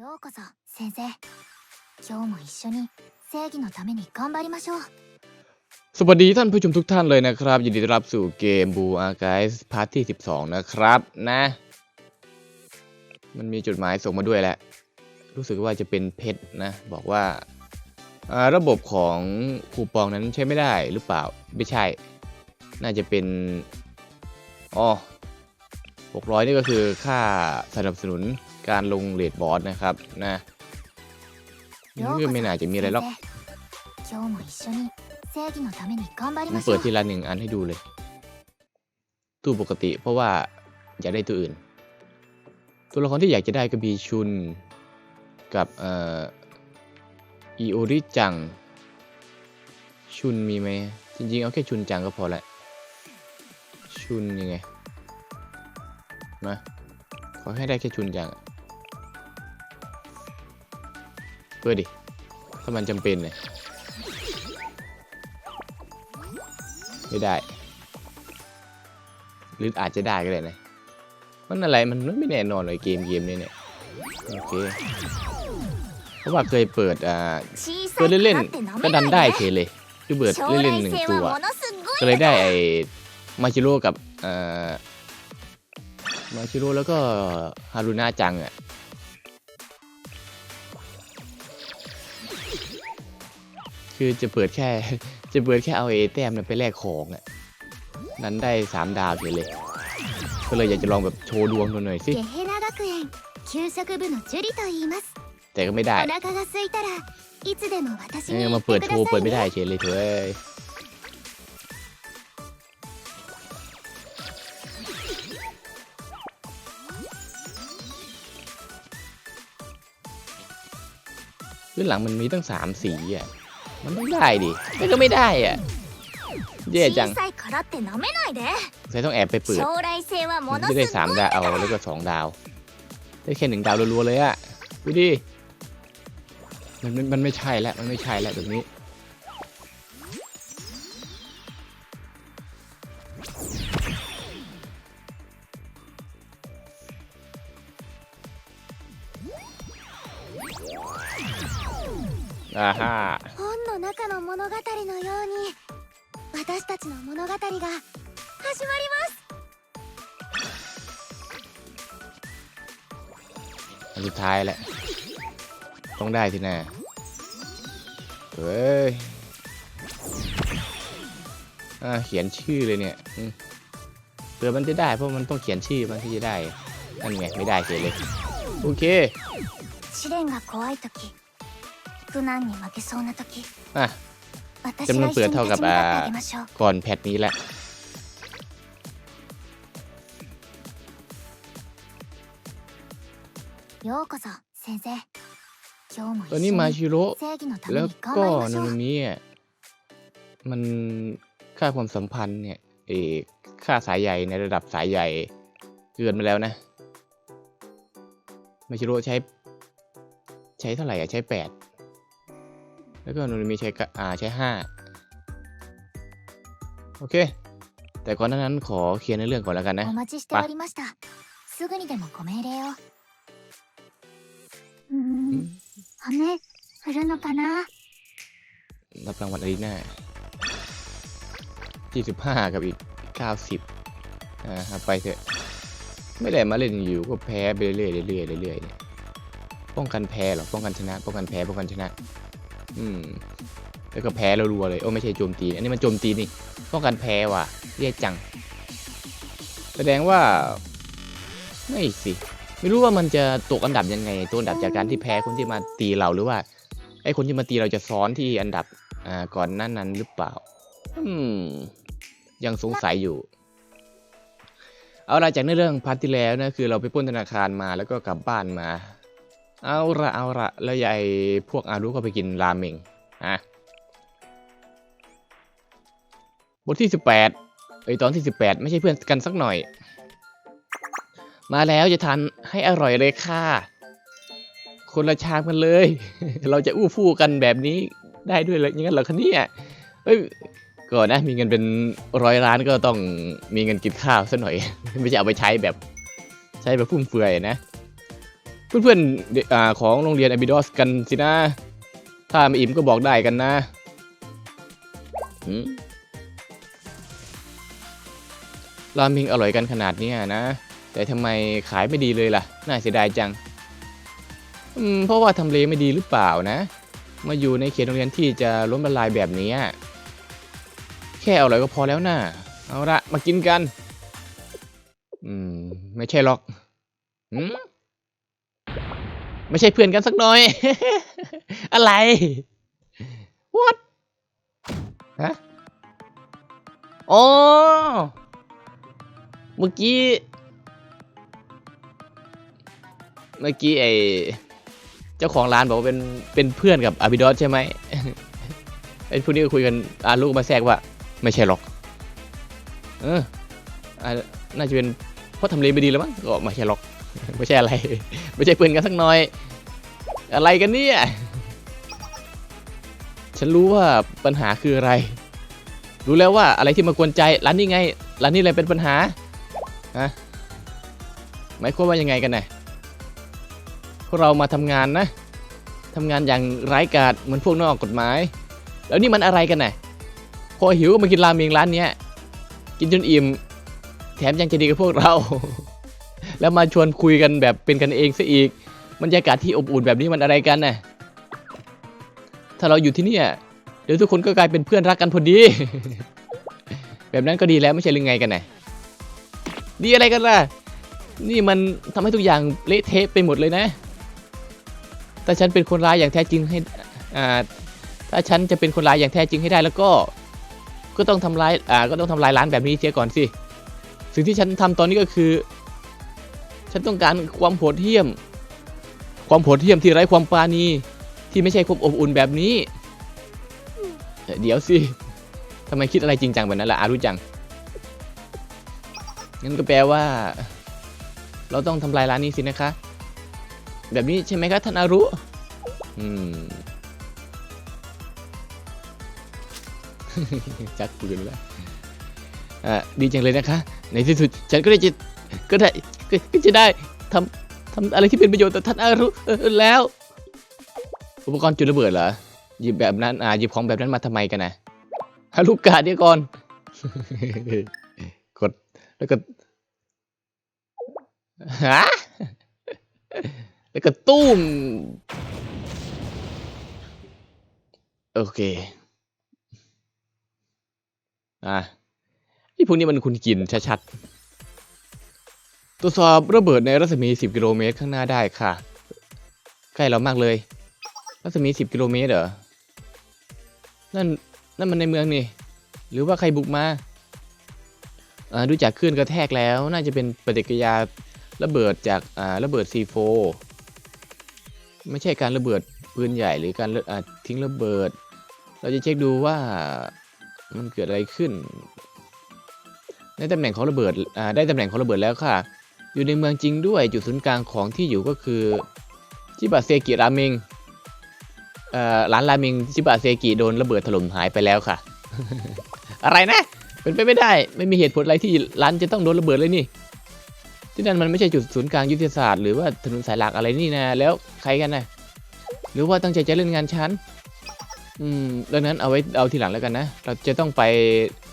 ようこそ先生今日も一緒に正義のために頑張りましょう สวัสดีท่านผู้ชมทุกท่านเลยนะครับ ยินดีต้อนรับสู่เกมบูอาร์ไกส์พาร์ทที่ 12 นะครับนะ มันมีจดหมายส่งมาด้วยแหละ รู้สึกว่าจะเป็นเพชรนะ บอกว่าอ่าระบบของคูปองนั้นใช้ไม่ได้หรือเปล่า ไม่ใช่ น่าจะเป็นอ๋อ600 นี่ก็คือค่าสนับสนุน การลงเลดบอสนะครับนะนี่ไม่น่าจะมีอะไรหรอกเปิดทีละหนึ่งอันให้ดูเลย ตู้ปกติเพราะว่าอยากได้ตัวอื่น ตัวละครที่อยากจะได้ก็มีชุนกับเอ่ออีโอริจัง ชุนมีไหมจริงๆ เอาแค่ชุนจังก็พอแหละชุนยังไงมาขอให้ได้แค่ชุนจัง เพื่อดิ ถ้ามันจำเป็นเนี่ยไม่ได้ หรืออาจจะได้ก็ได้นะ มันอะไรมันไม่แน่นอนเลยเกมเกมนี้เนี่ย โอเค เพราะว่าเคยเปิดอ่าเปิดเล่นๆก็ดันได้เฉเลยคือเปิดเล่นๆหนึ่งตัว ก็เลยได้ไอ้มาชิโร่กับอ่ามาชิโร่แล้วก็ฮารุน่าจังอะ คือจะเปิดแค่จะเปิดแค่เอาเอแต้มไปแลกของอะนั้นได้สามดาวเฉยเลยก็เลยอยากจะลองแบบโชว์ดวงดูหน่อยสิแต่ก็ไม่ได้เนี่ยมาเปิดโทว์เปิดไม่ได้เฉยเลยเถอะื้นหลังมันมีตั้งสามสีอะ มันต้องได้ดิมันก็ไม่ได้อะแย่จังฉันต้องแอบไปเปิดจะได้สามดาวเอาแล้วก็สองดาว ได้แค่หนึ่งดาวรัวๆเลยอะดูดิมันมันไม่ใช่แล้วมันไม่ใช่แล้วแบบนี้อ่าฮะ สุดท้ายแหละ ต้องได้ที่แน่เฮ้ยเขียนชื่อเลยเนี่ยเผื่อมันจะได้เพราะมันต้องเขียนชื่อมันที่จะได้นั่นไงไม่ได้เฉยเลย โอเคอะจำนวนเปิดเท่ากับก่อนแพทนี้แหละ ようこそ先生今日も ตัว 一 นี้มา 緒に ชิโร่ 正義のため แล้ว に頑 ก็ 張りまし นา ょ รุ う มิอ่ะมันค่าความสัมพันธ์เนี่ย เออค่าสายใหญ่ในระดับสายใหญ่ เกินมาแล้วนะ มาชิโร่ใช้ ใช้เท่าไหร่อ่ะ ใช้แปด แล้วก็นารุมิใช้กะอ่าใช้ห้า โอเค แต่ก่อนหน้านั้นขอเคลียร์ในเรื่องก่อนแล้วกันนะ お待ちしておりましたすぐにでもご命令をうーん 雨降るのかな รับรางวัลอารีนาที่สิบห้ากับอีกเก้าสิบอ่าหาไปเถอะ ไม่ได้มาเล่นอยู่ก็แพ้ไปเรื่อยๆเรื่อยๆเรื่อยๆเนี่ย ป้องกันแพ้เหรอ ป้องกันชนะ ป้องกันแพ้ ป้องกันชนะ อืม แล้วก็แพ้แล้วรัวเลย โอ้ไม่ใช่โจมตี อันนี้มันโจมตีนี่ ป้องกันแพ้ว่ะเรียกจัง แสดงว่า ไม่สิ ไม่รู้ว่ามันจะตกอันดับยังไงตัวอันดับจากการที่แพ้คนที่มาตีเราหรือว่าไอ้คนที่มาตีเราจะซ้อนที่อันดับอ่าก่อนหนั้นนั้นหรือเปล่า อืม ยังสงสัยอยู่ เอาละจากในเรื่องพาร์ทที่แล้วนะคือเราไปป้นธนาคารมาแล้วก็กลับบ้านมา เอาละเอาละแล้วยายพวกอารุก็ไปกินราเมงอะบทที่สิบแปดไอยตอนที่สิบแปดไม่ใช่เพื่อนกันสักหน่อย มาแล้วจะทานให้อร่อยเลยค่ะคนละชามกันเลย เราจะอู้ฟู่กันแบบนี้ได้ด้วยเลยอย่างนั้นเหรอคะเนี่ยเอ้ยก่อนนะมีเงินเป็นร้อยล้านก็ต้องมีเงินกินข้าวซะหน่อย ไม่ใช่เอาไปใช้แบบใช้แบบฟุ่มเฟือยนะ เพื่อนๆของโรงเรียนอบิดอสกันสินะ ถ้าไม่อิ่มก็บอกได้กันนะราเมงอร่อยกันขนาดนี้นะ แต่ทำไมขายไม่ดีเลยล่ะ น่าเสียดายจัง อืม เพราะว่าทำเลไม่ดีหรือเปล่านะ มาอยู่ในเขตโรงเรียนที่จะล้มละลายแบบนี้ แค่เอร่อยก็พอแล้วนะเอาละมากินกัน อืม ไม่ใช่หรอกหืมไม่ใช่เพื่อนกันสักหน่อย อะไร what ฮะ อ๋อ เมื่อกี้ เมื่อกี้ไอเจ้าของร้านบอกว่าเป็นเป็นเพื่อนกับอาบิดอสใช่ไหมไอ้พวกนี้ก็คุยกันอาลูกมาแทรกว่า ไม่ใช่หรอก เอออาน่าจะเป็นเพราะทำเลไม่ดีแล้วมั้งก็ไม่ใช่หรอก ไม่ใช่อะไร ไม่ใช่เพื่อนกันสักน่อย อะไรกันเนี่ย ฉันรู้ว่าปัญหาคืออะไร รู้แล้วว่าอะไรที่มากวนใจร้านนี้ไงร้านนี้อะไรเป็นปัญหาฮะหมายความว่ายังไงกันน่ะ พวกเรามาทำงานนะทำงานอย่างไร้กาดเหมือนพวกนอกกฎหมาย แล้วนี่มันอะไรกันน่ะพอหิวก็มากินราเมงร้านเนี้ยกินจนอิ่ม แถมยังจะดีกับพวกเรา แล้วมาชวนคุยกันแบบเป็นกันเองซะอีกบรรยากาศที่อบอุ่นแบบนี้มันอะไรกันน่ะถ้าเราอยู่ที่นี่เดี๋ยวทุกคนก็กลายเป็นเพื่อนรักกันพอดี แบบนั้นก็ดีแล้วไม่ใช่หรือไงกันน่ะดีอะไรกันล่ะ นี่มันทำให้ทุกอย่างเละเทะไปหมดเลยนะ ถ้าฉันเป็นคนร้ายอย่างแท้จริงให้อ่าถ้าฉันจะเป็นคนร้ายอย่างแท้จริงให้ได้แล้วก็ ก็ต้องทำลายอ่าก็ต้องทำลายร้านแบบนี้เสียก่อนสิ สิ่งที่ฉันทำตอนนี้ก็คือ ฉันต้องการความโหดเหี้ยม ความโหดเหี้ยมที่ไร้ความปราณีที่ไม่ใช่ความอบอุ่นแบบนี้เอ่อเดี๋ยวสิทำไมคิดอะไรจริงจังแบบนั้นล่ะอารู้จังงั้นก็แปลว่า เราต้องทำลายร้านนี้สินะคะ แบบนี้ใช่ไหมคะท่านอารุอืมจักปืนแล้วอ่าดีจังเลยนะคะ ในที่สุดฉันก็ได้จะก็ได้ก็จะได้ทำทำอะไรที่เป็นประโยชน์ต่อท่านอารุแล้ว อุปกรณ์จุดระเบิดเหรอหยิบแบบนั้นอ่าหยิบของแบบนั้นมาทำไมกันนะฮารุกาเดี๋ยวก่อนกดแล้วก็ฮะ แล้วก็ตุ้ม โอเคอะนี่พวกนี้มันคุณกินชัดๆตรวจสอบระเบิดในรัศมี 10 กิโลเมตรข้างหน้าได้ค่ะ ใกล้เรามากเลย รัศมี 10 กิโลเมตรเหรอ นั่น นั่นมันในเมืองนี่ หรือว่าใครบุกมาดูจากคลื่นกระแทกแล้ว น่าจะเป็นปฏิกิริยาระเบิดจากระเบิด C4 ไม่ใช่การระเบิดปืนใหญ่หรือการทิ้งระเบิด เราจะเช็คดูว่ามันเกิดอะไรขึ้น ในตำแหน่งของระเบิดได้ตำแหน่งของระเบิดแล้วค่ะ อยู่ในเมืองจริงด้วยจุดศูนย์กลางของที่อยู่ก็คือชิบะเซกิราเมงร้านราเมงชิบะเซกิโดนระเบิดถล่มหายไปแล้วค่ะ อะไรนะ เป็นไปไม่ได้ ไม่มีเหตุผลอะไรที่ร้านจะต้องโดนระเบิดเลยนี่ ที่นั่นมันไม่ใช่จุดศูนย์กลางยุทธศาสตร์หรือว่าถนนสายหลักอะไรนี่นะ แล้วใครกันนะหรือว่าตั้งใจจะเล่นงานฉันอืมดังนั้นเอาไว้เอาทีหลังแล้วกันนะ เราจะต้องไป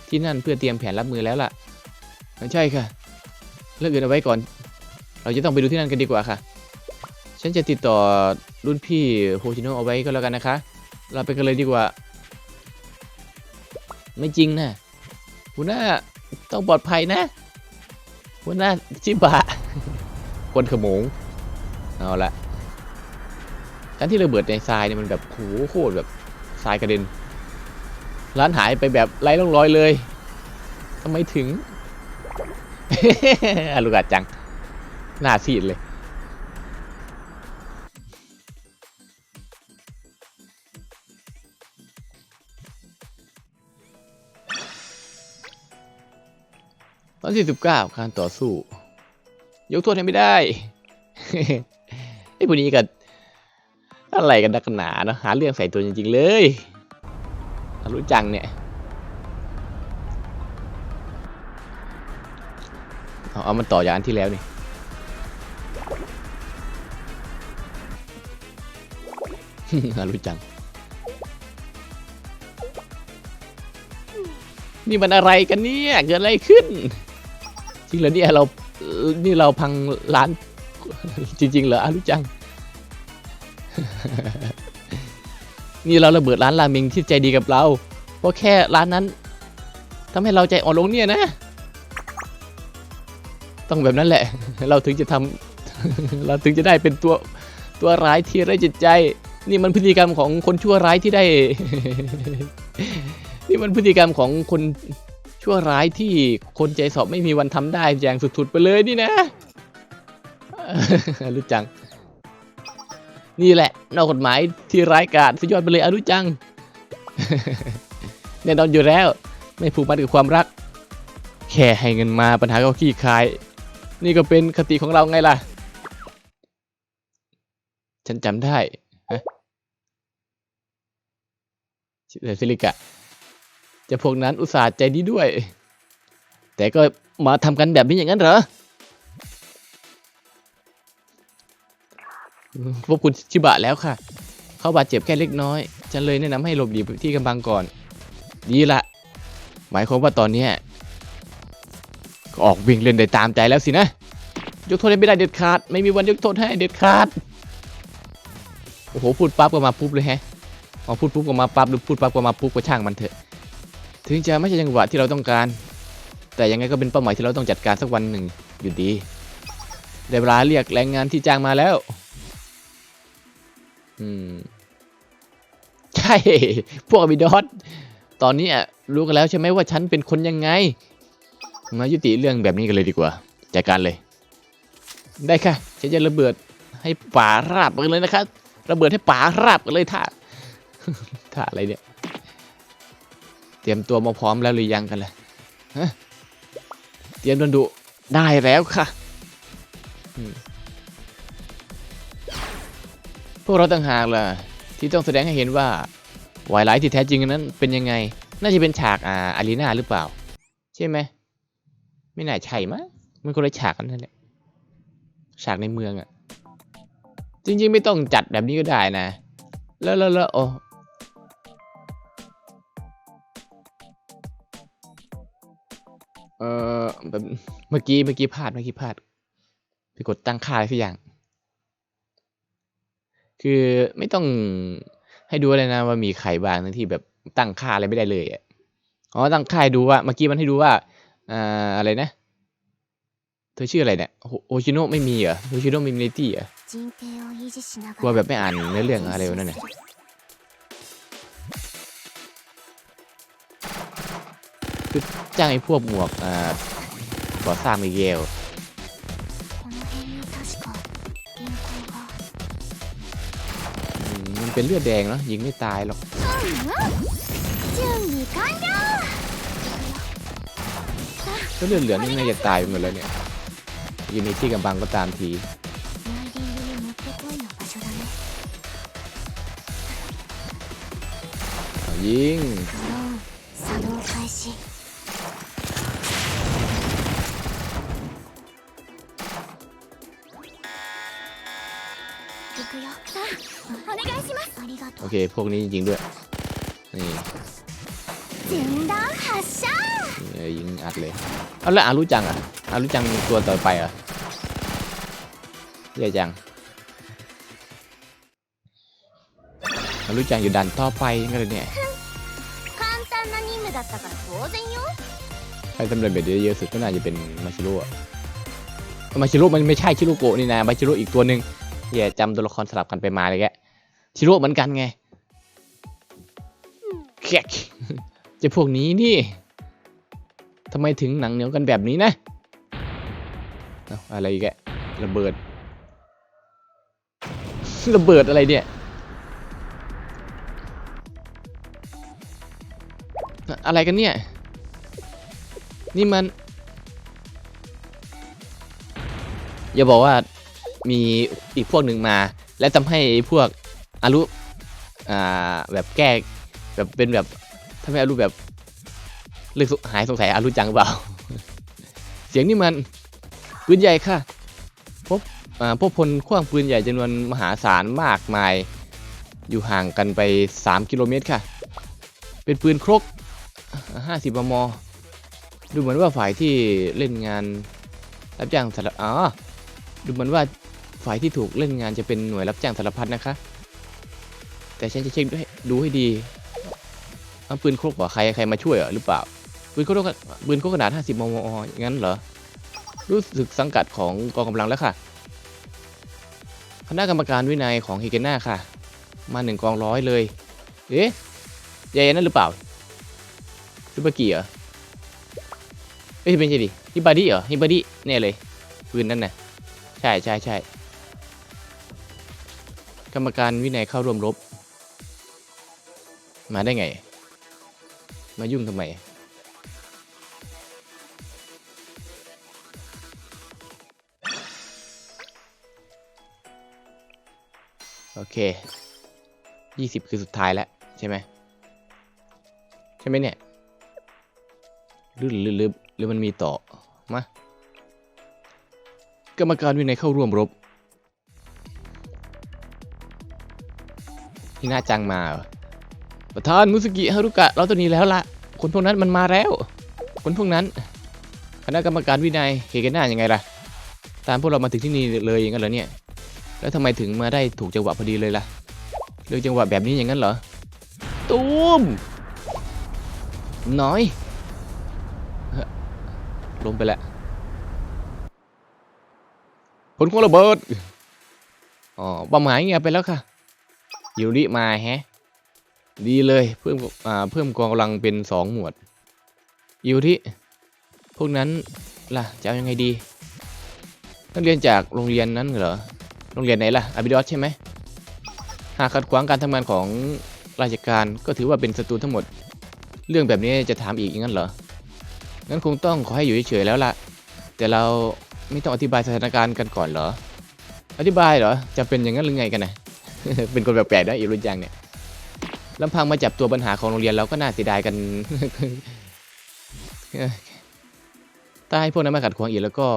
ที่นั่นเพื่อเตรียมแผนรับมือแล้วล่ะใช่ค่ะ เรื่องอื่นเอาไว้ก่อน เราจะต้องไปดูที่นั่นกันดีกว่าค่ะ ฉันจะติดต่อรุ่นพี่โฮชิโนะเอาไว้ก็แล้วกันนะคะ เราไปกันเลยดีกว่า ไม่จริงนะหัวหน้าต้องปลอดภัยนะ หัวหน้าชิบะคนขโมงเอาละการที่ระเบิดในทรายเนี่ยมันแบบโหโคตรแบบทรายกระเด็น ร้านหายไปแบบไร้ร่องรอยเลยทำไมถึงอารุกาจัง หน้าซีดเลย อนที่สิบเก้าการต่อสู้ ยกโทษให้ไม่ได้ไอ้พวกนี้กันอะไรกันนักหนาเนอะหาเรื่องใส่ตัวจริงๆเลยรู้จังเนี่ยเอาเอามันต่อจากอันที่แล้วนี่อารุจัง นี่มันอะไรกันเนี่ย เกิดอะไรขึ้น จริงเหรอเนี่ยเรา นี่เราพังร้าน จริง ๆ เหรออารุจัง นี่เราระเบิดร้านราเมงที่ใจดีกับเรา เพราะแค่ร้านนั้นทำให้เราใจอ่อนลงเนี่ยนะ ต้องแบบนั้นแหละ เราถึงจะทำเราถึงจะได้เป็นตัวตัวร้ายที่ไร้จิตใจ นี่มันพฤติกรรมของคนชั่วร้ายที่ได้ นี่มันพฤติกรรมของคน ชั่วร้ายที่คนใจสอบไม่มีวันทำได้อย่างสุดๆไปเลยนี่นะรู้จัง นี่แหละ นอกกฎหมายที่ร้ายกาจสุดยอดไปเลยอรุจัง แน่นอนอยู่แล้ว ไม่ผูกมัดกับความรัก แค่ให้เงินมาปัญหาก็ขี้คาย นี่ก็เป็นคติของเราไงล่ะ ฉันจำได้ฮะเดซิลิกะ จะพวกนั้นอุตส่าห์ใจดีด้วย แต่ก็มาทำกันแบบนี้อย่างนั้นเหรอพวกคุณชิบะแล้วค่ะ เขาบาดเจ็บแค่เล็กน้อย ฉันเลยแนะนำให้หลบหลีที่กำบังก่อน ดีละ หมายความว่าตอนนี้ก็ออกวิ่งเล่นได้ตามใจแล้วสินะ ยกโทษให้ไม่ได้เด็ดขาด ไม่มีวันยกโทษให้เด็ดขาด โอ้โหพูดปั๊บก็มาปุ๊บเลยแฮะพอพูดปุ๊บก็มาปั๊บหรือพูดปั๊บก็มาปุ๊บก็ช่างมันเถอะ ถึงจะไม่ใช่จังหวะที่เราต้องการ แต่ยังไงก็เป็นเป้าหมายที่เราต้องจัดการสักวันหนึ่งอยู่ดีได้เวลาเรียกแรงงานที่จ้างมาแล้ว อืม ใช่ พวกอบิดอสตอนนี้อะรู้กันแล้วใช่ไหมว่าฉันเป็นคนยังไง มายุติเรื่องแบบนี้กันเลยดีกว่า จัดการเลย ได้ค่ะ ฉันจะระเบิดให้ป่าราบกันเลยนะครับระเบิดให้ป่าราบกันเลยท่าท่าอะไรเนี่ย ตรียมตัวมาพร้อมแล้วหรือยังกันเล่ะฮะเตรียมโดนดุได้แล้วค่ะ พวกเราต่างหากล่ะ ที่ต้องแสดงให้เห็นว่าวายไลท์ที่แท้จริงนั้นเป็นยังไง น่าจะเป็นฉากอาอารีนาหรือเปล่า ใช่ไหม ไม่น่าใช่มั้งมันคนละฉากกันนั่นแหละฉากในเมืองอะ่ะ จริง ๆ ไม่ต้องจัดแบบนี้ก็ได้นะ แล้วแล้วแล้วโอ้ เออแบบเมื่อกี้เมื่อกี้พลาดเมื่อกี้พลาดไปกดตั้งค่าอะไรสักอย่าง คือไม่ต้องให้ดูเลยนะว่ามีใครบ้างที่แบบตั้งค่าอะไรไม่ได้เลยอ๋อตั้งค่าดูว่าเมื่อกี้มันให้ดูว่าอ่าอะไรนะ เธอชื่ออะไรเนี่ยโอชิโนะไม่มีเหรอโอชิโนะมิมิตี้เหรอกลัวแบบไม่อ่านเนื้อเรื่องอะไรนั่นเนี่ยคือ จ้างไอ้พวกหมวกอ่าก่อสร้างมิเกลมันเป็นเลือดแดงเนาะยิงไม่ตายหรอกก็เลือดเหลือนี่น่าจะตายไปหมดแล้วเนี่ยยูนินที่กำบังก็ตามทียิง โอเค พวกนี้จริงด้วย นี่จิงดังฮัชชายิงอัดเลย เอาละอารุจังอะอารุจังตัวต่อไปอะเรียจังอารุจังอยู่ดันต่อไปงั้นเลยเนี่ยใครทำเร็จแบบเยอะๆสุดก็น่าจะเป็นมาชิโร่มาชิโร่มันไม่ใช่ชิโรโกะนี่นะมาชิโร่อีกตัวหนึ่ง อย่าจำตัวละครสลับกันไปมาเลยแกชิโร่เหมือนกันไงแขกจะพวกนี้นี่ทำไมถึงหนังเหนียวกันแบบนี้นะเอ้าอะไรอีกแกระเบิด ระเบิดอะไรเนี่ยอะไรกันเนี่ย นี่มัน อย่าบอกว่า มีอีกพวกหนึ่งมา และทำให้พวกอารุอ่าแบบแก้แบบเป็นแบบทำให้อารุแบบเลือกหายสงสัยอารุจังเปล่า เสียงนี่มันปืนใหญ่ค่ะพบอ่าพวกพลขว้างปืนใหญ่จำนวนมหาศาลมากมาย อยู่ห่างกันไป 3 กิโลเมตรค่ะ เป็นปืนครก 50 มม ดูเหมือนว่าฝ่ายที่เล่นงานรับจ้างสารอ๋อดูเหมือนว่า ฝ่ายที่ถูกเล่นงานจะเป็นหน่วยรับจ้างสารพัดนะคะ แต่ฉันจะเช็คดูให้ดูให้ดีเอาปืนครกเหรอใครใครมาช่วยหรือเปล่า ปืนครกปืนครกขนาด 50 มมอย่างนั้นเหรอ รู้สึกสังกัดของกองกำลังแล้วค่ะ คณะกรรมการวินัยของเฮเกน่าค่ะ มาหนึ่งกองร้อยเลย เอ๊ะยายนั่นหรือเปล่าซูเปอร์กี่เหรอเอ้ยเป็นไงดิฮิบาดิเหรอฮิบาดิแน่เลยปืนนั่นน่ะ ใช่ใช่ใช่ รรมการวินัยเข้าร่วมรบ มาได้ไง มายุ่งทำไม โอเคยี่สิบคือสุดท้ายแล้ว ใช่ไหม ใช่ไหมเนี่ยหรือหรือหรือหรือมันมีต่อ มา กรรมการวินัยเข้าร่วมรบ ที่น่าจังมาประธานมุสกิฮารุกะเราตัวนี้แล้วละคนพวกนั้นมันมาแล้ว คนพวกนั้น คณะกรรมการวินัยเฮเกน่ายังไงล่ะ ตามพวกเรามาถึงที่นี่เลยอย่างนั้นเหรอเนี่ย แล้วทำไมถึงมาได้ถูกจังหวะพอดีเลยล่ะเรื่องจังหวะแบบนี้อย่างนั้นเหรอตูมน้อยล้มไปแล้วผลของระเบิดอ๋อเป้าหมายเงียบไปแล้วค่ะ ยูริมาแฮะ ดีเลยเพิ่มอ่าเพิ่มกองกำลังเป็นสองหมวดยูริพวกนั้นล่ะจะเอายังไงดีนักเรียนจากโรงเรียนนั้นเหรอโรงเรียนไหนล่ะอาบิดอสใช่ไหมหากขัดขวางการทำงานของราชการก็ถือว่าเป็นศัตรูทั้งหมด เรื่องแบบนี้จะถามอีกอย่างนั้นเหรองั้นคงต้องขอให้อยู่เฉยๆแล้วล่ะ แต่เราไม่ต้องอธิบายสถานการณ์กันก่อนเหรอ อธิบายเหรอจะเป็นอย่างนั้นหรือไงกันนะ เป็นคนแปลกๆนะอีรุนยังเนี่ยลำพังมาจับตัวปัญหาของโรงเรียนเราก็น่าเสียดายกัน ถ้าให้พวกนั้นมาขัดขวางอีกแล้วก็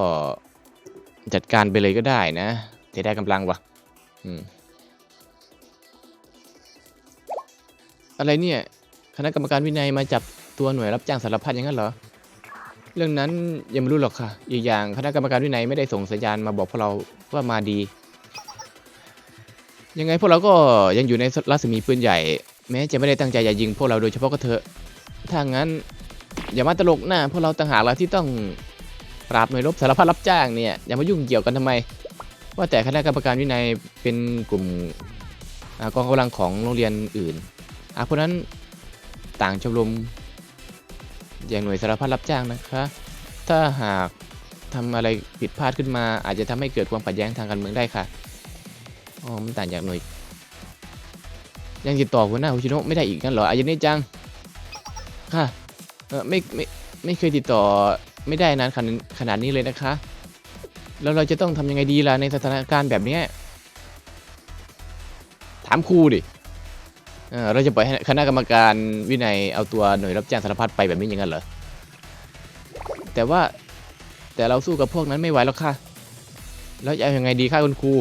จัดการไปเลยก็ได้นะเสียดายกำลังวะอืมอะไรเนี่ย คณะกรรมการวินัยมาจับตัวหน่วยรับจ้างสารพัดอย่างนั้นเหรอ เรื่องนั้นยังไม่รู้หรอกค่ะ อีกอย่างคณะกรรมการวินัยไม่ได้ส่งสัญญาณมาบอกพวกเราว่ามาดี ยังไงพวกเราก็ยังอยู่ในรัศมีปืนใหญ่ แม้จะไม่ได้ตั้งใจจะยิงพวกเราโดยเฉพาะก็เถอะถ้างั้นอย่ามาตลกหน้าพวกเราต่างหากเราที่ต้องปราบหน่วยรบสารพัดรับจ้างเนี่ยอย่ามายุ่งเกี่ยวกันทำไม ว่าแต่คณะกรรมการวินัยเป็นกลุ่มอกองกำลังของโรงเรียนอื่นอะเพราะนั้นต่างชมรมอย่างหน่วยสารพัดรับจ้างนะคะ ถ้าหากทำอะไรผิดพลาดขึ้นมาอาจจะทำให้เกิดความขัดแย้งทางการเมืองได้ค่ะ อ๋อมันต่างจากหน่วย ยังติดต่อหัวหน้าฮุชิโนะไม่ได้อีกงั้นเหรออายุนี้จัง ค่ะ เออไม่ไม่ไม่เคยติดต่อไม่ได้นานขนาดขนาดนี้เลยนะคะ แล้วเราจะต้องทำยังไงดีล่ะในสถานการณ์แบบนี้ ถามครูดิเออเราจะปล่อยให้คณะกรรมการวินัยเอาตัวหน่วยรับจ้างสารพัดไปแบบนี้อย่างนั้นเหรอ แต่ว่าแต่เราสู้กับพวกนั้นไม่ไหวแล้วค่ะ แล้วจะเอายังไงดีค่ะคุณครู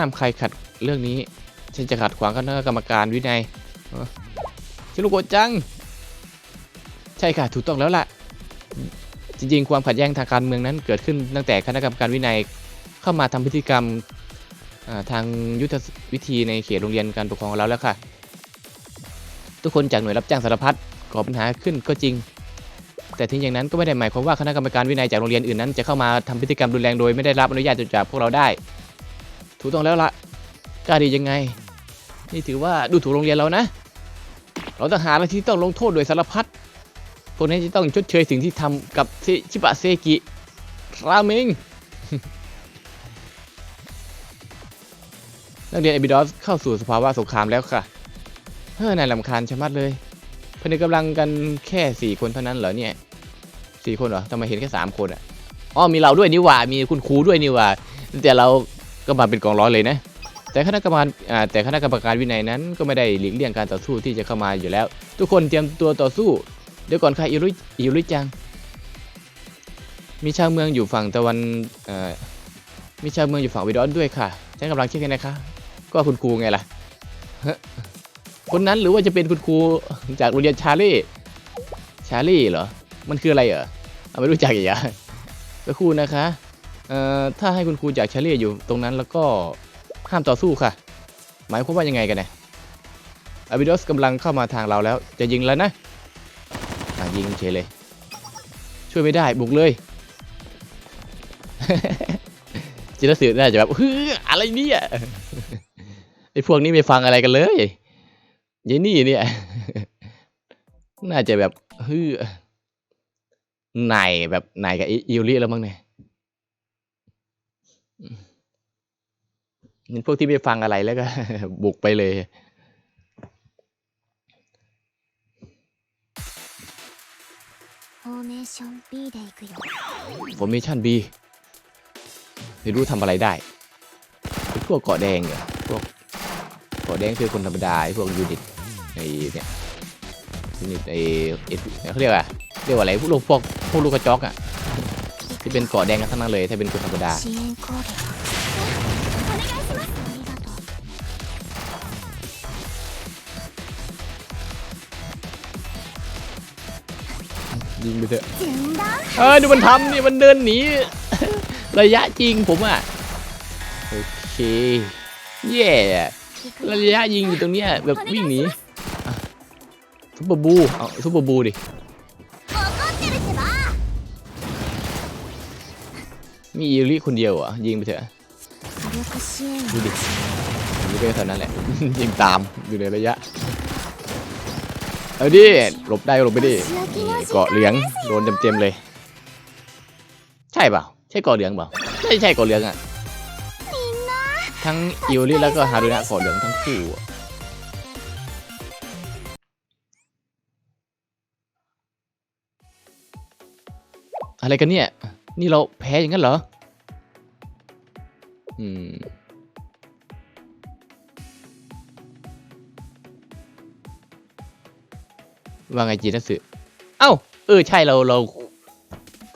ห้ามใครขัดเรื่องนี้ ฉันจะขัดขวางคณะกรรมการวินัยเอ้อชิโรโกะจัง ใช่ค่ะถูกต้องแล้วล่ะ จริง ๆ ความขัดแย้งทางการเมืองนั้นเกิดขึ้นตั้งแต่คณะกรรมการวินัยเข้ามาทำพฤติกรรมทางยุทธวิธีในเขตโรงเรียนการปกครองของเราแล้วค่ะ ทุกคนจากหน่วยรับจ้างสารพัดก่อปัญหาขึ้นก็จริง แต่ถึงอย่างนั้นก็ไม่ได้หมายความว่าคณะกรรมการวินัยจากโรงเรียนอื่นนั้นจะเข้ามาทำพฤติกรรมรุนแรงโดยไม่ได้รับอนุญาตจากพวกเราได้ ถูกต้องแล้วละกล้าดียังไง นี่ถือว่าดูถูกโรงเรียนเรานะ เราต้องหาอะไรที่ต้องลงโทษโดยสารพัดพวกนี้จะต้องชดเชยสิ่งที่ทำกับชิบะเซกิราเมงนักเรียนเอบิดอสเข้าสู่สภาวะสงครามแล้วค่ะเฮ้ยนายลำคาญชะมัดเลยพนึกกำลังกันแค่สี่คนเท่านั้นเหรอเนี่ยสี่คนเหรอทำไมเห็นแค่สามคนอะอ๋อมีเราด้วยนี่หว่า มีคุณครูด้วยนี่หว่า แต่เรา ก็มาเป็นกองร้อยเลยนะ แต่คณะกรรมการแต่คณะกรรมการวินัยนั้นก็ไม่ได้หลีกเลี่ยงการต่อสู้ที่จะเข้ามาอยู่แล้ว ทุกคนเตรียมตัวต่อสู้ เดี๋ยวก่อนค่ะอิรุอิรุจัง มีชาวเมืองอยู่ฝั่งตะวันมีชาวเมืองอยู่ฝั่งวิดอสด้วยค่ะฉันกำลังเช็คกันนะคะ ก็คุณครูไงล่ะคนนั้นหรือว่าจะเป็นคุณครูจากโรงเรียนชาลีชาลีเหรอ มันคืออะไรเหรออไม่รู้จักอีกอะสักครู่นะคะ เอ่อถ้าให้คุณครูจากชาลีอยู่ตรงนั้นแล้วก็ห้ามต่อสู้ค่ะ หมายความว่ายังไงกันเนี่ยอาบิดอสกำลังเข้ามาทางเราแล้ว จะยิงแล้วนะะยิงเฉยเลย ช่วยไม่ได้บุกเลยจิตรสือน่าจะแบบเฮ้ยอะไรเนี่ยไอ้พวกนี้ไม่ฟังอะไรกันเลยยายนี่เนี่ย น่าจะแบบเฮ้ยนายแบบนายกับอิอิวริแล้วมั้งเนี่ย นี่พวกที่ไม่ฟังอะไรแล้วก็ บุกไปเลย ผมมีชั่น B ไม่รู้ทำอะไรได้ พวกเกาะแดงเนี่ยพวกเกาะแดงคือคนธรรมดาพวกยูนิตในเนี่ยยูนิตไอ้เขาเรียกว่าเรียกว่าอะไรพวกพวกพวกลูกกระจอกอะ ที่เป็นเกาะแดงกันทั้งนั้นเลยถ้าเป็นคนธรรมดายิงไปเถอะเออดูมันทำนี่มันเดินหนีระยะจริงผมอะโอเคเย่ระยะยิงอยู่ตรงเนี้ยแบบวิ่งหนีซุปเปอร์บูเอาซุปเปอร์บูดิ มีอิริคนเดียวอะยิงไปเถอะดูดิยูงไปเท่านั้นแหละ ยิงตามอยู่ในระยะ เอาดิหลบได้หลบไปดิเกาะเหลืองโดนเต็มๆเลย ใช่เปล่าใช่เกาะเหลืองเปล่าใช่ใช่เกาะเหลืองอะทั้งอิริแล้วก็ฮารุนะเกาะเหลืองทั้งคู่อะไรกันเนี่ย นี่เราแพ้อย่างนั้นเหรอ อืมว่าไงจีนัสึเอ้า เออ ใช่เราเรา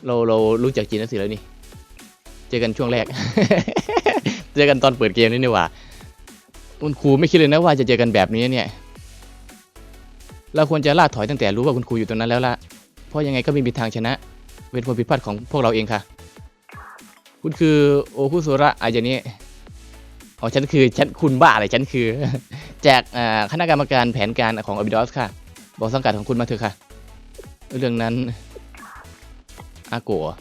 เราเรารู้จักจีนัสึแล้วนี่ เจอกันช่วงแรก เจอกันตอนเปิดเกมนี่นี่หว่าคุณครูไม่คิดเลยนะว่าจะเจอกันแบบนี้เนี่ย เราควรจะล่าถอยตั้งแต่รู้ว่าคุณครูอยู่ตรงนั้นแล้วล่ะ เพราะยังไงก็ไม่มีทางชนะ เป็นความผิดพลาดของพวกเราเองค่ะ คุณคือโอคุสุระอายานิอ๋อฉันคือฉันคุณบ้าอะไรฉันคือ แจกคณะกรรมการแผนการของอบิดอสค่ะ บอกสังกัดของคุณมาเถอะค่ะ เรื่องนั้นอาโกะ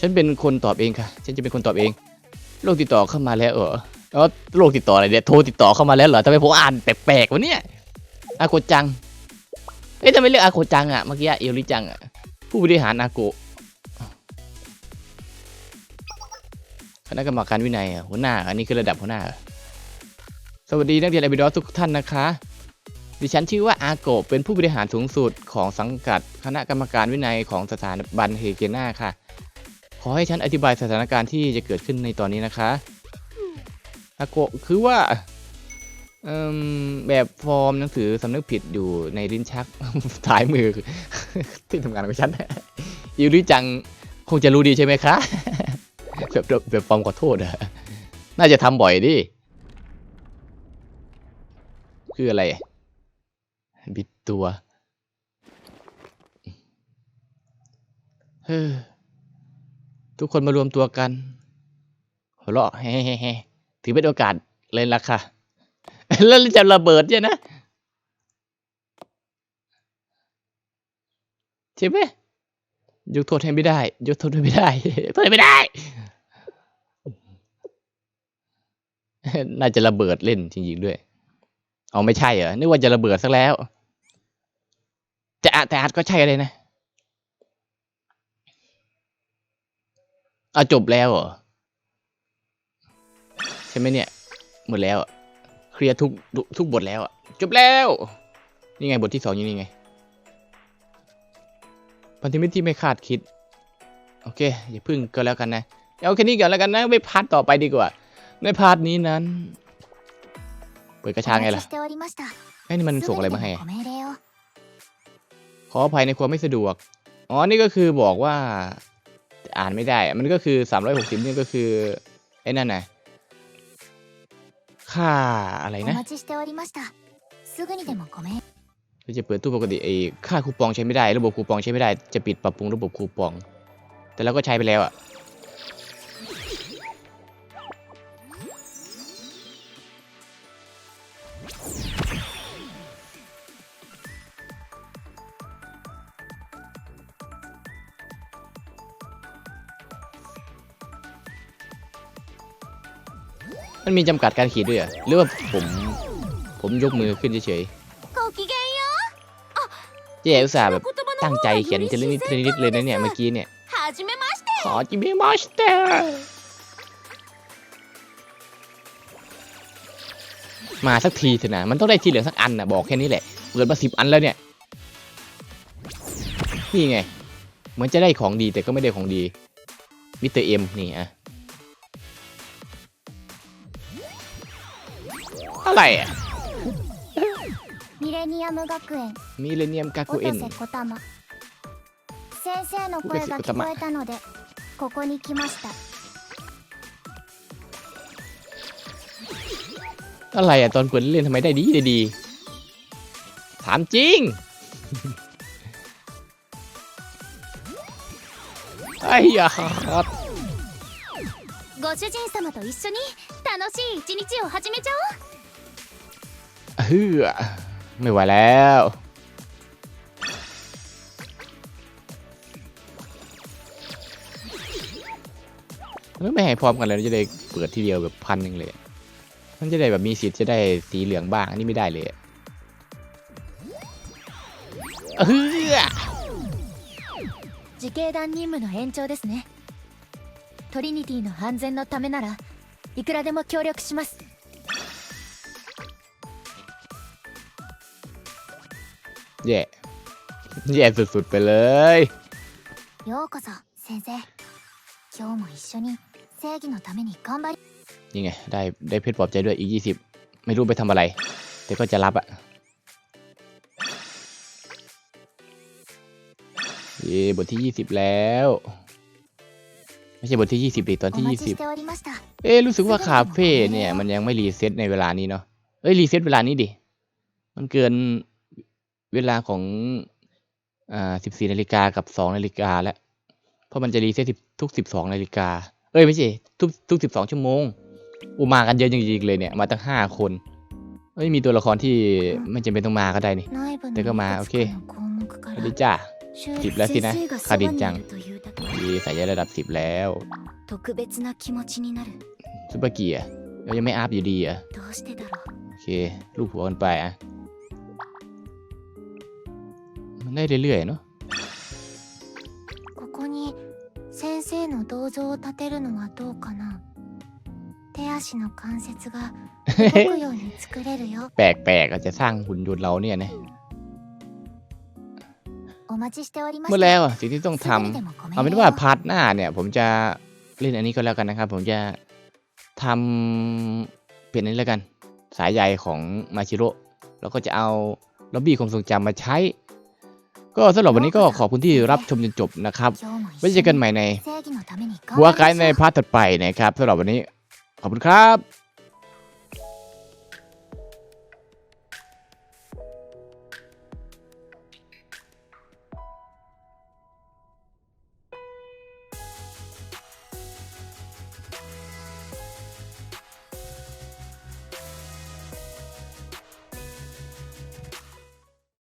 ฉันเป็นคนตอบเองค่ะ ฉันจะเป็นคนตอบเอง โรคติดต่อเข้ามาแล้วเออเออโรคติดต่ออะไรเนี่ยโทรติดต่อเข้ามาแล้วเหรอทำไมผมอ่านแปลกๆวะเนี่ยอาโกะจังเอ๊ะทำไมเรียกอาโกะจังอะเมื่อกี้เอลลิจังอะผู้บริหารอาโก คณะกรรมการวินัยหัวหน้า อันนี้คือระดับหัวหน้า สวัสดีนักเรียนอบิดอสทุกท่านนะคะ ดิฉันชื่อว่าอาโกเป็นผู้บริหารสูงสุดของสังกัด คณะกรรมการวินัยของสถาบันเฮเกนาค่ะ ขอให้ฉันอธิบายสถานการณ์ที่จะเกิดขึ้นในตอนนี้นะคะอาโกคือว่าแบบฟอร์มหนังสือสำนึกผิดอยู่ในลิ้นชักท้ายมือที่ทำงานของฉันยูริจังคงจะรู้ดีใช่ไหมคะ แบบแบบแบบฟอร์มขอโทษอะน่าจะทำบ่อยดิ คืออะไร บิดตัวเฮ้อทุกคนมารวมตัวกันหัวเราะแฮ่ๆๆถือเป็นโอกาสเลยล่ะค่ะ แล้วจะระเบิดเนี่ยนะ ใช่ไหมยกโทษให้ไม่ได้ ยกโทษให้ไม่ได้โทษไม่ได้ น่าจะระเบิดเล่นจริงๆด้วย เอาไม่ใช่เหรอ นึกว่าจะระเบิดสักแล้ว แต่อาแต่อาจก็ใช่เลยนะเอาจบแล้วเหรอ ใช่ไหมเนี่ย หมดแล้วอะเคลียร์ทุกทุกบทแล้วอะจบแล้ว นี่ไงบทที่สองอยู่นี่ไง พันธมิตรที่ไม่คาดคิด โอเค อย่าพึ่งก็แล้วกันนะ เอาแค่นี้ก่อนแล้วกันนะไม่พาร์ทต่อไปดีกว่า ในพาร์ทนี้นั้น เปิดกระชากไงล่ะไอ้นี่มันส่งอะไรมาให้ ขออภัยในความไม่สะดวก อ๋อ นี่ก็คือบอกว่า อ่านไม่ได้ มันก็คือสามร้อยหกสิบนี่ก็คือ ไอ้นั่นไงค่าอะไรนะจะเปิดตู้ปกติไอ้ค่าคูปองใช้ไม่ได้ ระบบคูปองใช้ไม่ได้ จะปิดปรับปรุงระบบคูปอง แต่เราก็ใช้ไปแล้วอะ มันมีจำกัดการขีดด้วยเหรือว่าผมผมยกมือขึ้นเฉยๆเจ๊อุตส่าห์แบบตั้งใจเขียนทีละนิดทีละนิดเลยนะเนี่ยเมื่อกี้เนี่ยขอจิเมมาสเตอร์มาสักทีเถอะนะมันต้องได้ทีเหลือสักอันนะบอกแค่นี้แหละเกิดมาสิบอันแล้วเนี่ยนี่ไงเหมือนจะได้ของดีแต่ก็ไม่ได้ของดีมิสเตอร์เอ็มนี่อะ อะไรอะ ミレニアム学園 มิเลเนียมกา 音 กูเอ็น 瀬小玉先生の声が聞こえたのでここに来ました อะไรอะตอนเปิดเล่นทำไมได้ดีได้ดี ถามจริง ไอ้ยา ご主人様と一緒に楽しい一日を始めちゃおう เฮือไม่ไหวแล้ว แล้วไม่ให้พร้อมกันเลยเราจะได้เปิดทีเดียวแบบพันหนึ่งเลย มันจะได้แบบมีสิทธิ์จะได้สีเหลืองบ้าง อันนี้ไม่ได้เลยอะเฮือ 自警団任務の延長ですねトリニティの安全のためならいくらでも協力します แย่แย่สุดๆไปเลย ようこそ先生今日も一緒に正義のために頑張り นี่ไง ได้ได้เพชรปลอบใจด้วยอีกยี่สิบไม่รู้ไปทำอะไร แต่ก็จะรับอะเย่บทที่ยี่สิบแล้ว ไม่ใช่บทที่ยี่สิบดิตอน お ที่ 待 ยี่ ち สิบ しておりました เอ๊ะรู้สึกว่าคาเฟ่เนี่ย มันยังไม่รีเซ็ตในเวลานี้เนาะเอ้ยรีเซ็ตเวลานี้ดิ มันเกิน เวลาของอ่าสิบสี่นาฬิกากับสองนาฬิกาแล้ว เพราะมันจะรีเซ็ตทุกสิบสองนาฬิกา เอ้ยไม่ใช่ทุกทุกสิบสองชั่วโมงอุมากันเยอะจริงๆเลยเนี่ยมาตั้งห้าคนเอ้ยมีตัวละครที่ไม่จำเป็นต้องมาก็ได้นี่ แต่ก็มาโอเคสวัสดีจ้าสิบแล้วสินะคาดินจังดีสายยระดับสิบแล้วซุปเปอร์เกียร์เรายังไม่อัพอยู่ดีอะโอเค ลูกหัวกันไปอะ ได้เรื่อยๆเนาะ ここに先生の銅像を建てるのはどうかな手足の関節が動くように作れるよ แปลกๆอาจจะสร้างหุ่นยนต์เราเนี่ยนะ お待ちしておりま เมื่อ した แล้วอ่ะสิ่งที่ต้องทำ すぐにでもごめん เอาเป็นว่าพาร์ทหน้าเนี่ย ผมจะเล่นอันนี้ก็แล้วกันนะครับ ผมจะทำเป็นอันนี้แล้วกัน สายใยของมาชิโร่แล้วก็จะเอาล็อบบี้ความทรงจำมาใช้ ก็สำหรับวันนี้ก็ขอบคุณที่รับชมจนจบนะครับไว้เจอกันใหม่ในหัวไกด์ในพาร์ทถัดไปนะครับสำหรับวันนี้ขอบคุณครับ